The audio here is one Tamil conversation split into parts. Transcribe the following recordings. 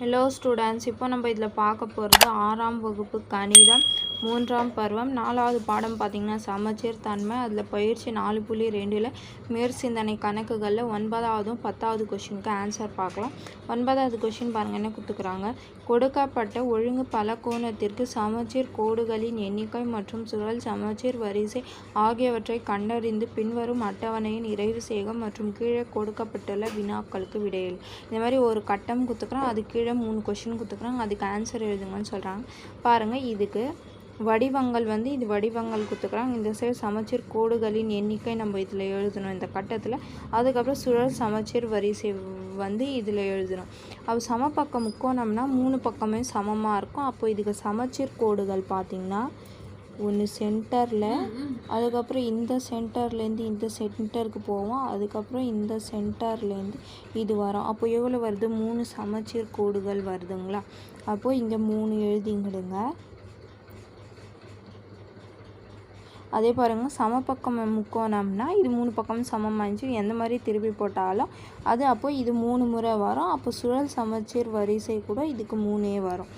ஹலோ ஸ்டூடெண்ட்ஸ் இப்போ நம்ம இதில் பார்க்க போகிறது ஆறாம் வகுப்பு கணிதம். மூன்றாம் பருவம். நாலாவது பாடம் பார்த்திங்கன்னா சமச்சீர் தன்மை. அதில் பயிற்சி நாலு புள்ளி ரெண்டில் மேற்சிந்தனை கணக்குகளில் ஒன்பதாவதும் பத்தாவது கொஷினுக்கு ஆன்சர் பார்க்கலாம் ஒன்பதாவது கொஷின் பாருங்கள் என்ன கொடுத்துக்கிறாங்க? கொடுக்கப்பட்ட ஒழுங்கு பலகோணத்திற்கு சமச்சீர் கோடுகளின் எண்ணிக்கை மற்றும் சுழல் சமச்சீர் வரிசை ஆகியவற்றை கண்டறிந்து பின்வரும் அட்டவணையின் இறைவு சேகம் மற்றும் கீழே கொடுக்கப்பட்டுள்ள வினாக்களுக்கு விடையில். இந்த மாதிரி ஒரு கட்டம் கொடுத்துக்குறோம் அது கீழே மூணு கொஷின் கொடுத்துக்குறாங்க அதுக்கு ஆன்சர் எழுதுங்கன்னு சொல்கிறாங்க பாருங்கள் இதுக்கு வடிவங்கள் வந்து இது வடிவங்கள் கொடுத்துக்குறாங்க இந்த சைடு சமச்சீர் கோடுகளின் எண்ணிக்கை நம்ம இதில் எழுதணும். இந்த கட்டத்தில் அதுக்கப்புறம் சுழல் சமச்சீர் வரிசை வந்து இதில் எழுதணும். அப்போ சமப்பக்கம் முக்கோணம்னா மூணு பக்கமே சமமாக இருக்கும். அப்போ இதுக்கு சமச்சீர் கோடுகள் பார்த்திங்கன்னா ஒன்று சென்டரில் அதுக்கப்புறம் இந்த சென்டர்லேருந்து இந்த சென்டருக்கு போவோம். அதுக்கப்புறம் இந்த சென்டர்லேருந்து இது வரும். அப்போ எவ்வளோ வருது? மூணு சமச்சீர் கோடுகள் வருதுங்களா? அப்போது இங்கே மூணு எழுதிங்கிடுங்க. அதே பாருங்கள் சமபக்கம் முக்கோணம்னா இது மூணு பக்கமும் சமமாயிடுச்சு எந்த மாதிரி திருப்பி போட்டாலும் அது அப்போ இது மூணு முறை வரும். அப்போ சுழல் சமச்சீர் வரிசை கூட இதுக்கு மூணே வரும்.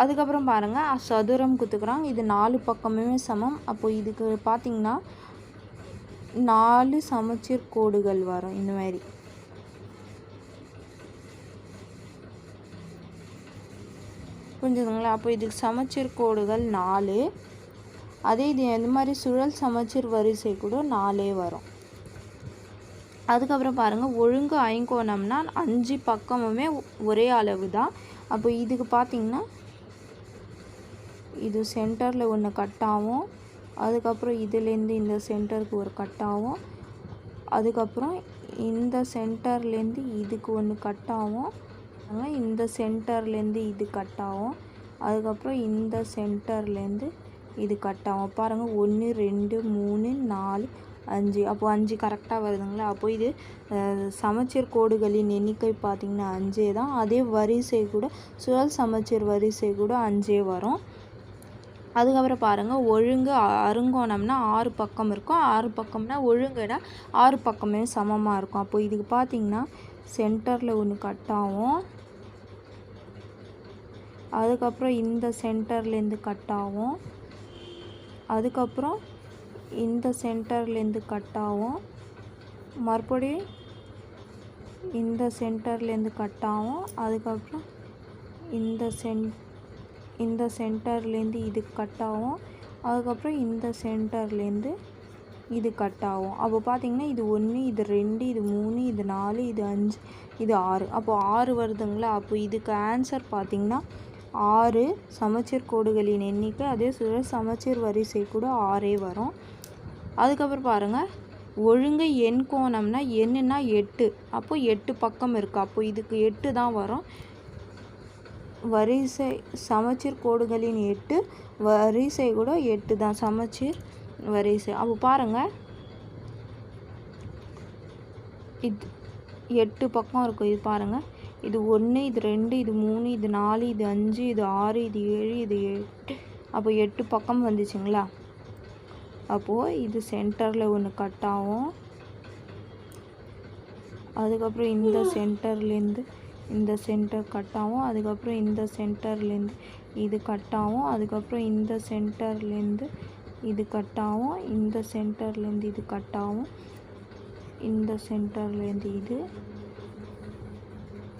அதுக்கப்புறம் பாருங்கள் சதுரம் குத்துக்கிறாங்க. இது நாலு பக்கமுமே சமம். அப்போ இதுக்கு பார்த்திங்கன்னா நாலு சமச்சீர் கோடுகள் வரும் இந்த மாதிரி. புரிஞ்சுதுங்களா? அப்போ இதுக்கு சமச்சீர் கோடுகள் நாலு. அதே இது இந்த மாதிரி சுழல் சமச்சீர் வரிசை கூட நாலே வரும். அதுக்கப்புறம் பாருங்கள் ஒழுங்கு ஐங்கோணம்னா அஞ்சு பக்கமுமே ஒரே அளவு தான் அப்போ இதுக்கு பார்த்திங்கன்னா இது சென்டரில் ஒன்று கட்டாகும் அதுக்கப்புறம் இதுலேருந்து இந்த சென்டருக்கு ஒரு கட்டாகும் அதுக்கப்புறம் இந்த சென்டர்லேருந்து இதுக்கு ஒன்று கட்டாகும் இந்த சென்டர்லேருந்து இது கட்டாகும் அதுக்கப்புறம் இந்த சென்டர்லேருந்து இது கட் ஆகும் பாருங்கள் ஒன்று ரெண்டு மூணு நாலு அஞ்சு. அப்போது அஞ்சு கரெக்டாக வருதுங்களா? அப்போ இது சமச்சீர் கோடுகளின் எண்ணிக்கை பார்த்திங்கன்னா அஞ்சே தான். அதே வரிசை கூட சுழல் சமச்சீர் வரிசை கூட அஞ்சே வரும். அதுக்கப்புறம் பாருங்கள் ஒழுங்கு அருங்கோணம்னா ஆறு பக்கம் இருக்கும். ஆறு பக்கம்னா ஒழுங்குனா ஆறு பக்கமே சமமாக இருக்கும். அப்போ இதுக்கு பார்த்திங்கன்னா சென்டரில் ஒன்று கட் ஆகும். அதுக்கப்புறம் இந்த சென்டர்லேருந்து கட் ஆகும். அதுக்கப்புறம் இந்த சென்டர்லேருந்து கட் ஆகும். மறுபடியும் இந்த சென்டர்லேருந்து கட் ஆகும். அதுக்கப்புறம் இந்த சென் இந்த சென்டர்லேருந்து இது கட் ஆகும். அதுக்கப்புறம் இந்த சென்டர்லேருந்து இது கட் ஆகும். அப்போ பார்த்தீங்கன்னா இது ஒன்று இது ரெண்டு இது மூணு இது நாலு இது அஞ்சு இது ஆறு. அப்போ ஆறு வருதுங்களா? அப்போ இதுக்கு ஆன்சர் பார்த்திங்கன்னா ஆறு சமச்சீர் கோடுகளின் எண்ணிக்கை அதே சூழல் சமச்சீர் வரிசை கூட ஆறே வரும். அதுக்கப்புறம் பாருங்கள் ஒழுங்கு எண் கோணம்னா என்னன்னா எட்டு. அப்போ எட்டு பக்கம் இருக்குது அப்போ இதுக்கு எட்டு தான் வரும். வரிசை சமச்சீர் கோடுகளின் எட்டு வரிசை கூட எட்டு தான். சமச்சீர் வரிசை. அப்போ பாருங்கள் இது எட்டு பக்கம் இருக்கும். இது பாருங்கள் இது ஒன்று இது ரெண்டு இது மூணு இது நாலு இது அஞ்சு இது ஆறு இது ஏழு இது எட்டு. அப்போ எட்டு பக்கம் வந்துச்சுங்களா? அப்போது இது சென்டரில் ஒன்று கட் ஆகும். அதுக்கப்புறம் இந்த சென்டர்லேருந்து இந்த சென்டர் கட் ஆகும். அதுக்கப்புறம் இந்த சென்டர்லேருந்து இது கட் ஆகும். அதுக்கப்புறம் இந்த சென்டர்லேருந்து இது கட் ஆகும். இந்த சென்டர்லேருந்து இது கட் ஆகும். இந்த சென்டர்லேருந்து இது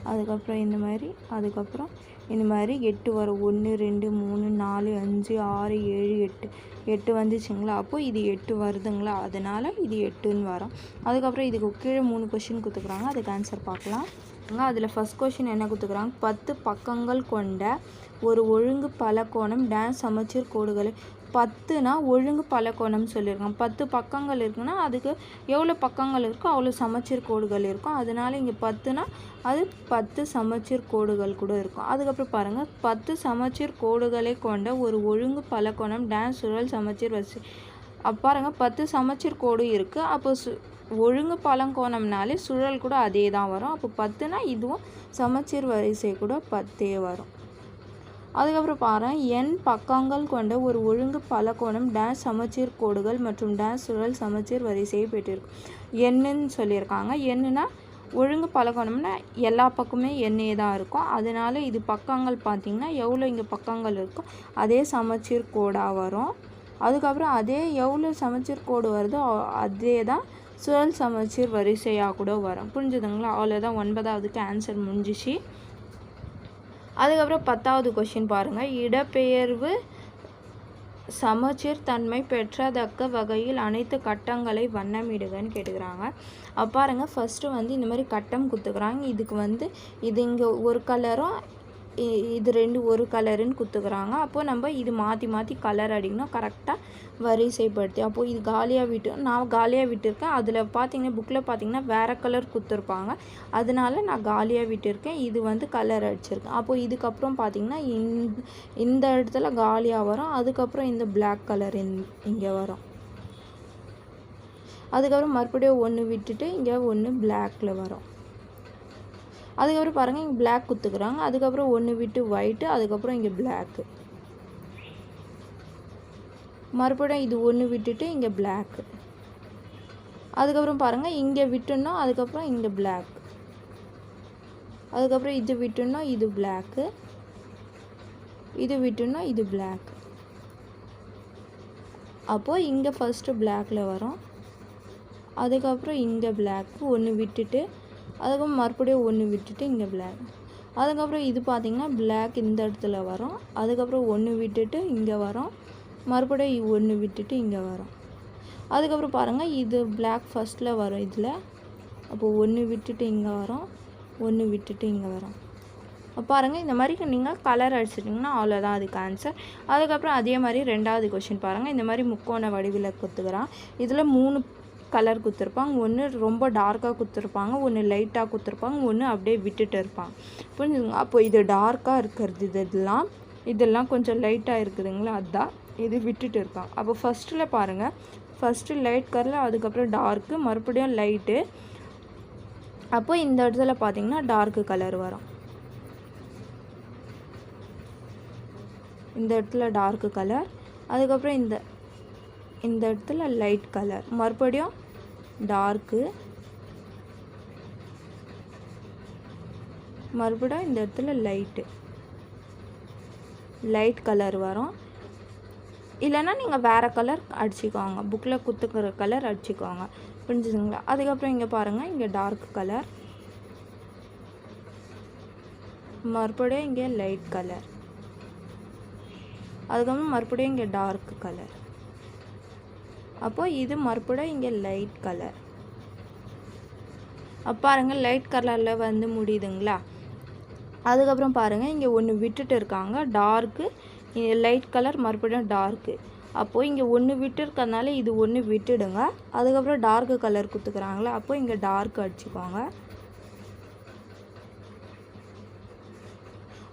அதுக்கப்புறம் இந்த மாதிரி அதுக்கப்புறம் இந்த மாதிரி எட்டு வரும். ஒன்று ரெண்டு மூணு நாலு அஞ்சு ஆறு ஏழு எட்டு. எட்டு வந்துச்சுங்களா? அப்போது இது எட்டு வருதுங்களா? அதனால் இது எட்டுன்னு வரும். அதுக்கப்புறம் இதுக்கு கீழே மூணு கொஷின் கொடுத்துக்குறாங்க அதுக்கு ஆன்சர் பார்க்கலாம். அதில் ஃபஸ்ட் கொஷின் என்ன கொடுத்துக்குறாங்க பத்து பக்கங்கள் கொண்ட ஒரு ஒழுங்கு பலகோணம் டான்ஸ் சமச்சீர் கோடுகளை பத்துனா ஒழுங்கு பலகோணம்னு சொல்லியிருக்காங்க. பத்து பக்கங்கள் இருக்குன்னா அதுக்கு எவ்வளோ பக்கங்கள் இருக்கோ அவ்வளோ சமச்சீர் கோடுகள் இருக்கும். அதனால இங்கே பத்துனா அது பத்து சமச்சீர் கோடுகள் கூட இருக்கும். அதுக்கப்புறம் பாருங்கள் பத்து சமச்சீர் கோடுகளை கொண்ட ஒரு ஒழுங்கு பலகோணம் டான்ஸ் சுழல் சமச்சீர் வரிசை. பாருங்கள் பத்து சமச்சீர் கோடு இருக்குது அப்போ சு ஒழுங்கு பழங்கோணம்னாலே சுழல் கூட அதே தான் வரும். அப்போ பத்துனா இதுவும் சமச்சீர் வரிசை கூட பத்தே வரும். அதுக்கப்புறம் பாரு என் பக்கங்கள் கொண்ட ஒரு ஒழுங்கு பலகோணம் டேஷ் சமச்சீர் கோடுகள் மற்றும் டேஷ் சுழல் சமச்சீர் வரிசையை பெற்றிருக்கும் என்னன்னு சொல்லியிருக்காங்க. என்னன்னா ஒழுங்கு பலகோணம்னா எல்லா பக்கமே எண்ணெய் தான் இருக்கும். அதனால இது பக்கங்கள் பார்த்திங்கன்னா எவ்வளோ இங்கே பக்கங்கள் இருக்கோ அதே சமச்சீர் கோடாக வரும். அதுக்கப்புறம் அதே எவ்வளோ சமச்சீர் கோடு வருதோ அதே தான் சுழல் சமச்சீர் வரிசையாக கூட வரும். புரிஞ்சுதுங்களா? அவ்வளோதான் ஒன்பதாவதுக்கு ஆன்சர் முடிஞ்சிச்சு. அதுக்கப்புறம் பத்தாவது கொஷின் பாருங்கள் இடப்பெயர்வு சமச்சீர் தன்மை பெற்றதக்க வகையில் அனைத்து கட்டங்களை வண்ணமிடுகன்னு கேட்டுக்கிறாங்க. அப்ப பாருங்க ஃபஸ்ட்டு வந்து இந்த மாதிரி கட்டம் குத்துக்கிறாங்க. இதுக்கு வந்து இது இங்கே ஒரு கலரும் இது ரெண்டு ஒரு கலருன்னு குத்துக்கிறாங்க. அப்போது நம்ம இது மாற்றி மாற்றி கலர் அடிக்கணும். கரெக்டாக வரிசைப்படுத்தி. அப்போது இது காலியாக விட்டு நான் காலியாக விட்டுருக்கேன். அதில் பார்த்தீங்கன்னா புக்கில் பார்த்தீங்கன்னா வேறு கலர் குத்துருப்பாங்க. அதனால நான் காலியாக விட்டுருக்கேன். இது வந்து கலர் அடிச்சிருக்கேன். அப்போது இதுக்கப்புறம் பார்த்தீங்கன்னா இந்த இந்த இடத்துல காலியாக வரும். அதுக்கப்புறம் இந்த பிளாக் கலர் இங்கே வரும். அதுக்கப்புறம் மறுபடியும் ஒன்று விட்டுட்டு இங்கே ஒன்று பிளாக்கில் வரும். அதுக்கப்புறம் பாருங்கள் இங்கே பிளாக் குத்துக்கிறாங்க. அதுக்கப்புறம் ஒன்று விட்டு ஒயிட்டு அதுக்கப்புறம் இங்கே பிளாக்கு மறுபடியும் இது ஒன்று விட்டுட்டு இங்கே பிளாக்கு அதுக்கப்புறம் பாருங்கள் இங்கே விட்டுணும் அதுக்கப்புறம் இங்கே பிளாக் அதுக்கப்புறம் இது விட்டுனா இது பிளாக்கு இது விட்டுனா இது பிளாக் அப்போது இங்கே ஃபஸ்ட்டு பிளாக்கில் வரும். அதுக்கப்புறம் இங்கே பிளாக் ஒன்று விட்டுட்டு அதுக்கப்புறம் மறுபடியும் ஒன்று விட்டுட்டு இங்கே பிளாக் அதுக்கப்புறம் இது பார்த்திங்கன்னா பிளாக் இந்த இடத்துல வரும். அதுக்கப்புறம் ஒன்று விட்டுட்டு இங்கே வரும். மறுபடியும் ஒன்று விட்டுட்டு இங்கே வரும். அதுக்கப்புறம் பாருங்கள் இது பிளாக் ஃபஸ்ட்டில் வரும் இதில். அப்போது ஒன்று விட்டுட்டு இங்கே வரும். ஒன்று விட்டுட்டு இங்கே வரும். பாருங்கள் இந்த மாதிரி நீங்கள் கலர் அடிச்சிட்டிங்கன்னா அவ்வளோதான் அதுக்கு ஆன்சர் அதுக்கப்புறம் அதே மாதிரி ரெண்டாவது கொஷின் பாருங்கள் இந்த மாதிரி முக்கோண வடிவில் கொத்துக்கிறான் இதில் மூணு கலர் கொடுத்துருப்பாங்க ஒன்று ரொம்ப டார்க்காக கொடுத்துருப்பாங்க ஒன்று லைட்டாக கொடுத்துருப்பாங்க ஒன்று அப்படியே விட்டுட்டு இருப்பாங்க. புரிஞ்சுதுங்க அப்போ இது டார்க்காக இருக்கிறது இதெல்லாம் இதெல்லாம் கொஞ்சம் லைட்டாக இருக்குதுங்களா? அதுதான் இது விட்டுட்டு இருப்பாங்க அப்போ ஃபஸ்ட்டில் பாருங்கள் ஃபஸ்ட்டு லைட் கலர் அதுக்கப்புறம் டார்க்கு மறுபடியும் லைட்டு அப்போ இந்த இடத்துல பார்த்தீங்கன்னா டார்க்கு கலர் வரும். இந்த இடத்துல டார்க்கு கலர் அதுக்கப்புறம் இந்த இந்த இடத்துல லைட் கலர் மறுபடியும் டார்க்கு. மறுபடியும் இந்த இடத்துல லைட்டு. லைட் கலர் வரும். இல்லைன்னா நீங்கள் வேறு கலர் அடிச்சுக்கோங்க. புக்கில் குத்துக்கிற கலர் அடிச்சுக்கோங்க. புரிஞ்சுதுங்களா? அதுக்கப்புறம் இங்கே பாருங்கள் இங்கே டார்க் கலர். மறுபடியும் இங்கே லைட் கலர். அதுக்கப்புறம் மறுபடியும் இங்கே டார்க் கலர். அப்போது இது மறுபடியும் இங்கே லைட் கலர் பாருங்கள் லைட் கலரில் வந்து முடியுதுங்களா? அதுக்கப்புறம் பாருங்கள் இங்கே ஒன்று விட்டுட்டு இருக்காங்க டார்க்கு லைட் கலர் மறுபடியும் டார்க்கு அப்போது இங்கே ஒன்று விட்டு இருக்கறனால இது ஒன்று விட்டுடுங்க. அதுக்கப்புறம் டார்க்கு கலர் கொடுத்துக்குறாங்களே அப்போது இங்கே டார்க் அடிச்சுக்கோங்க.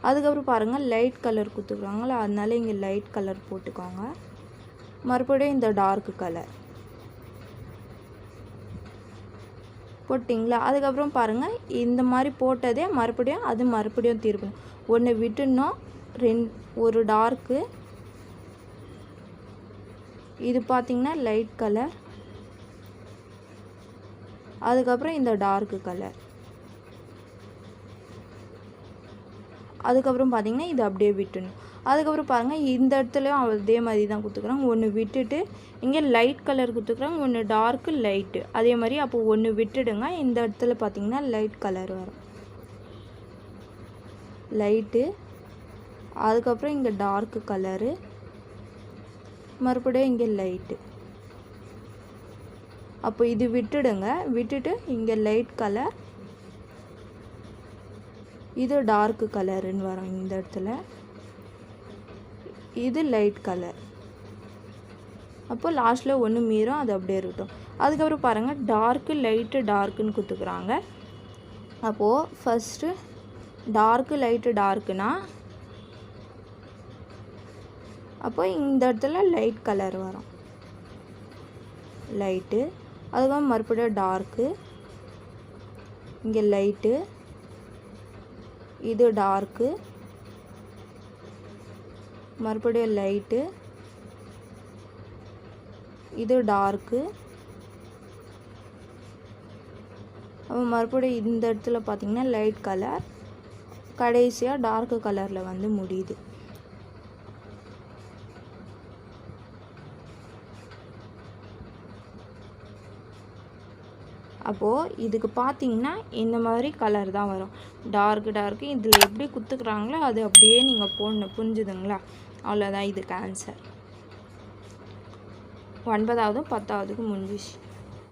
அதுக்கப்புறம் பாருங்கள் லைட் கலர் கொடுத்துக்குறாங்களா அதனால இங்கே லைட் கலர் போட்டுக்கோங்க. மறுபடியும் இந்த டார்க் கலர் போட்டிங்களா? அதுக்கப்புறம் பாருங்கள் இந்த மாதிரி போட்டதே மறுபடியும் அது மறுபடியும் திருப்பணும் ஒன்று விட்டுணும் ரெண் ஒரு டார்க்கு இது பார்த்திங்கன்னா லைட் கலர் அதுக்கப்புறம் இந்த டார்க்கு கலர் அதுக்கப்புறம் பார்த்திங்கன்னா இது அப்படியே விட்டுணும் அதுக்கப்புறம் பாருங்கள் இந்த இடத்துலையும் அதே மாதிரி தான் கொடுத்துக்குறாங்க ஒன்று விட்டுட்டு இங்கே லைட் கலர் கொடுத்துக்குறாங்க ஒன்று டார்க்கு லைட்டு அதே மாதிரி அப்போ ஒன்று விட்டுடுங்க இந்த இடத்துல பார்த்தீங்கன்னா லைட் கலர் வரும். லைட்டு அதுக்கப்புறம் இங்கே டார்க்கு கலரு மறுபடியும் இங்கே லைட்டு அப்போ இது விட்டுடுங்க விட்டுட்டு இங்கே லைட் கலர் இது டார்க் கலருன்னு வரும் இந்த இடத்துல. இது லைட் கலர் அப்போ லாஸ்ட்டில் ஒன்று மீறும் அது அப்படியே இருக்கட்டும். அதுக்கப்புறம் பாருங்கள் டார்க்கு லைட்டு டார்க்குன்னு கொடுத்துக்குறாங்க. அப்போது ஃபஸ்ட்டு டார்க்கு லைட்டு டார்க்குனா அப்போ இந்த இடத்துல லைட் கலர் வரும். லைட்டு அதுக்கப்புறம் மறுபடியும் டார்க்கு இங்கே லைட்டு இது டார்க்கு. மறுபடியும் லைட்டு. இது டார்க்கு. அப்போ மறுபடியும் இந்த இடத்துல பார்த்தீங்கன்னா லைட் கலர். கடைசியாக டார்க் கலரில் வந்து முடியுது. அப்போது இதுக்கு பார்த்தீங்கன்னா இந்த மாதிரி கலர் தான் வரும். டார்க் டார்க்கு இதில் எப்படி குத்துக்கிறாங்களோ அது அப்படியே நீங்கள் போடணும். புரிஞ்சுதுங்களா? அவ்வளோதான் இதுக்கு ஆன்சர் ஒன்பதாவதும் பத்தாவதுக்கு முடிஞ்சிச்சு.